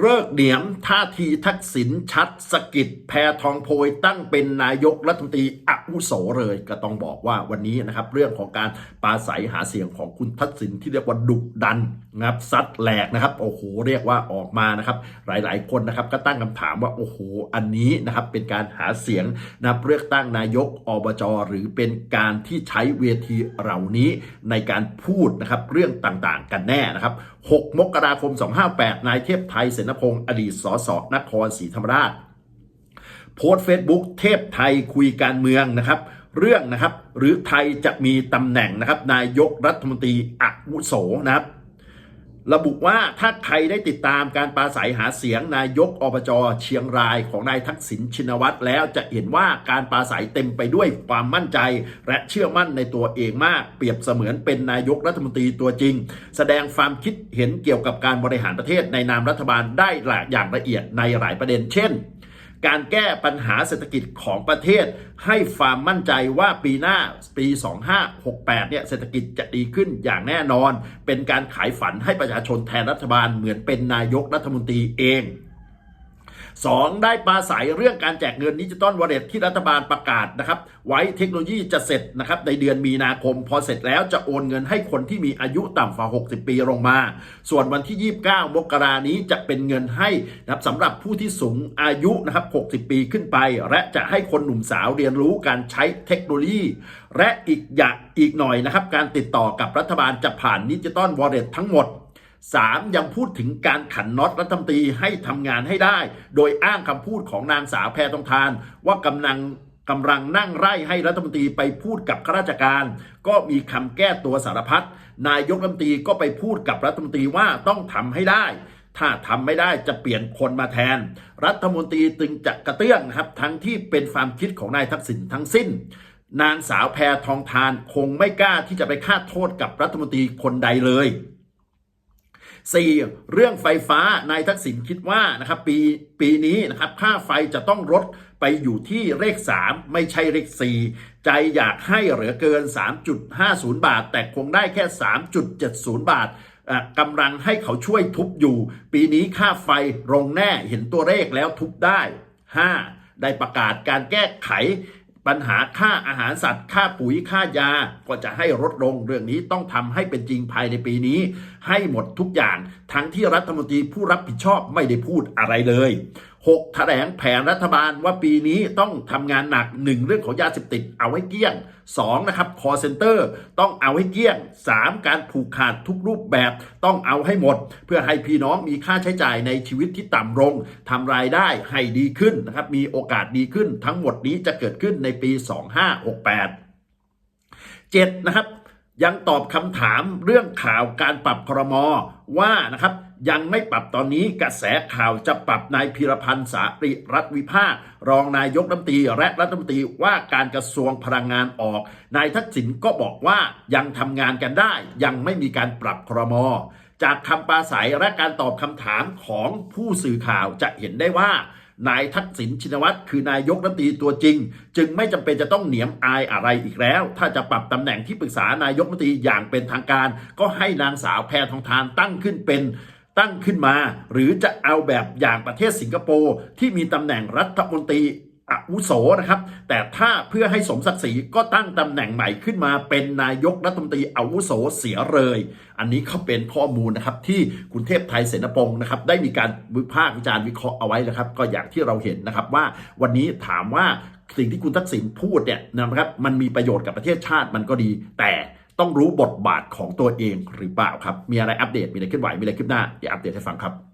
เลิกเหนียมท่าทีทักษิณชัดสกิดแพทองโพยตั้งเป็นนายกรัฐมนตรีอาวุโสเลย ก็ต้องบอกว่าวันนี้นะครับ เรื่องของการปราศัยหาเสียงของคุณทักษิณที่เรียกว่าดุดันนะครับซัดแหลกนะครับโอ้โหเรียกว่าออกมานะครับ หลายๆ คนนะครับก็ตั้งคำถามว่าโอ้โหอันนี้นะครับเป็นการหาเสียงนะครับเลือกตั้งนายกอบจหรือเป็นการที่ใช้เวทีเหล่านี้ในการพูดนะครับเรื่องต่างๆ กันแน่นะครับ 6 มกราคม 258 นายเทพไทยเสนพงศ์อดีตสสนครศรีธรรมราช โพสต์เฟซบุ๊กเทพไทยคุยการเมืองนะครับ เรื่องนะครับ หรือไทยจะมีตำแหน่งนะครับ นายกรัฐมนตรีอาวุโสนะครับ ระบุว่าถ้าใครได้ติดตามการปราศัยหาเสียงนายกอบจเชียงรายของนายทักษิณชินวัตรแล้วจะเห็นว่าการปราศัยเต็มไปด้วยความมั่นใจ และเชื่อมั่นในตัวเองมาก เปรียบเสมือนเป็นนายกรัฐมนตรีตัวจริง แสดงความคิดเห็นเกี่ยวกับการบริหารประเทศในนามรัฐบาลได้หลายอย่างละเอียดในหลายประเด็นเช่น การแก้ปัญหาเศรษฐกิจของประเทศ ให้ความมั่นใจว่าปีหน้าปี 2568 เนี่ยเศรษฐกิจจะดีขึ้นอย่างแน่นอน เป็นการขายฝันให้ประชาชนแทนรัฐบาลเหมือนเป็นนายกรัฐมนตรีเอง 2. ได้ปราศัยเรื่องการแจกเงินดิจิตอลวอลเล็ตที่รัฐบาลประกาศนะครับ ไว้เทคโนโลยีจะเสร็จนะครับในเดือนมีนาคม พอเสร็จแล้วจะโอนเงินให้คนที่มีอายุต่ำกว่า 60 ปีลงมา ส่วนวันที่ 29 มกรานี้จะเป็นเงินให้นะครับสำหรับผู้ที่สูงอายุนะครับ 60 ปีขึ้นไป และจะให้คนหนุ่มสาวเรียนรู้การใช้เทคโนโลยี และอีกอย่างอีกหน่อยนะครับ การติดต่อกับรัฐบาลจะผ่านดิจิตอลวอลเล็ตทั้งหมด 3. ยังพูดถึงการขันน็อตรัฐมนตรีให้ทำงานให้ได้ โดยอ้างคำพูดของนางสาวแพทองทาน ว่ากำลังกำลังนั่งไร่ให้รัฐมนตรีไปพูดกับข้าราชการ ก็มีคำแก้ตัวสารพัดนายกรัฐมนตรีก็ไปพูดกับรัฐมนตรีว่าต้องทำให้ได้ ถ้าทำไม่ได้จะเปลี่ยนคนมาแทน รัฐมนตรีจึงจะกระเตื้องนะครับ ทั้งที่เป็นความคิดของนายทักษิณทั้งสิ้น นางสาวแพรทองทานคงไม่กล้าที่จะไปคาดโทษกับรัฐมนตรีคนใดเลย 4. เรื่องไฟฟ้านายทักษิณคิดว่านะครับปีปีนี้นะครับค่าไฟจะต้องลดไปอยู่ที่เลข 3 ไม่ใช่เลข 4 ใจอยากให้เหลือเกิน 3.50 บาท แต่คงได้แค่ 3.70 บาทอะกำลังให้เขาช่วยทุบอยู่ ปีนี้ค่าไฟลงแน่เห็นตัวเลขแล้วทุบได้ 5. ได้ประกาศการแก้ไข ปัญหาค่าอาหารสัตว์ ค่าปุ๋ยค่ายา ก็จะให้ลดลงเรื่องนี้ต้องทำให้เป็นจริงภายในปีนี้ ให้หมดทุกอย่าง ทั้งที่รัฐมนตรีผู้รับผิดชอบไม่ได้พูดอะไรเลย 6. แถลงแผนรัฐบาลว่าปีนี้ต้องทำงานหนัก 1. เรื่องของยาเสพติดเอาให้เกลี้ยง 2. นะครับ call center ต้องเอาให้เกลี้ยง 3. การผูกขาดทุกรูปแบบต้องเอาให้หมด เพื่อให้พี่น้องมีค่าใช้จ่ายในชีวิตที่ต่ำลงทำรายได้ให้ดีขึ้นนะครับมีโอกาสดีขึ้นทั้งหมดนี้จะเกิดขึ้นในปี 2568 7. นะครับ ยังตอบคำถามเรื่องข่าวการปรับครมว่านะครับยังไม่ปรับตอนนี้กระแสข่าวจะปรับนายพีรพันธ์สาริรัตวิภาค รองนายกรัฐมนตรีและรัฐมนตรีว่าการกระทรวงพลังงานออก นายทักษิณก็บอกว่ายังทำงานกันได้ ยังไม่มีการปรับครมจากคำปราศัยและการตอบคำถามของผู้สื่อข่าวจะเห็นได้ว่า นายทักษิณชินวัตรคือนายกรัฐมนตรีตัวจริง จึงไม่จำเป็นจะต้องเหนียมอายอะไรอีกแล้ว ถ้าจะปรับตำแหน่งที่ปรึกษานายกรัฐมนตรีอย่างเป็นทางการ ก็ให้นางสาวแพทองทานตั้งขึ้นเป็นตั้งขึ้นมา หรือจะเอาแบบอย่างประเทศสิงคโปร์ที่มีตำแหน่งรัฐมนตรี อาวุโสนะครับ แต่ถ้าเพื่อให้สมศักดิ์ศรีก็ตั้งตำแหน่งใหม่ขึ้นมา เป็นนายกรัฐมนตรีอาวุโสเสียเลย อันนี้เขาเป็นข้อมูลนะครับที่คุณเทพไทยเสนพงศ์นะครับได้มีการวิพากษ์วิจารณ์วิเคราะห์เอาไว้นะครับ ก็อย่างที่เราเห็นนะครับว่าวันนี้ถามว่าสิ่งที่คุณทักษิณพูดเนี่ยนะครับมันมีประโยชน์กับประเทศชาติมันก็ดี แต่ต้องรู้บทบาทของตัวเองหรือเปล่าครับ มีอะไรอัปเดตมีอะไรเคลื่อนไหวมีอะไรขึ้นหน้าเดี๋ยวอัปเดตให้ฟังครับ